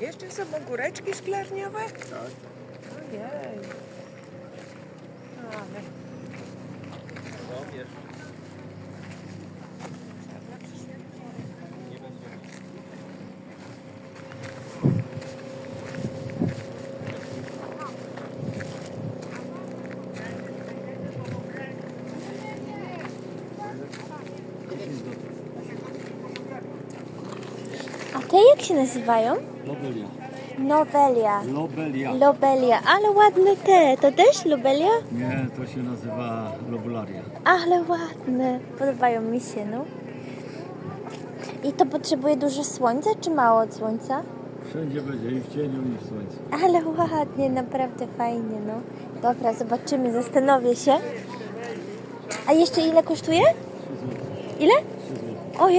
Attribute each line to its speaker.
Speaker 1: Jeszcze są ogóreczki szklarniowe?
Speaker 2: Tak.
Speaker 1: Ojej. Ale...
Speaker 2: No, wiesz.
Speaker 3: A te jak się nazywają?
Speaker 2: Lobelia.
Speaker 3: Nowelia.
Speaker 2: Lobelia.
Speaker 3: Lobelia, ale ładne te. To też lobelia?
Speaker 2: Nie, to się nazywa lobularia.
Speaker 3: Ale ładne. Podobają mi się, no. I to potrzebuje dużo słońca, czy mało słońca?
Speaker 2: Wszędzie będzie, i w cieniu, i w słońcu.
Speaker 3: Ale ładnie, naprawdę fajnie, no. Dobra, zobaczymy, zastanowię się. A jeszcze ile kosztuje? Ile? O Jezu.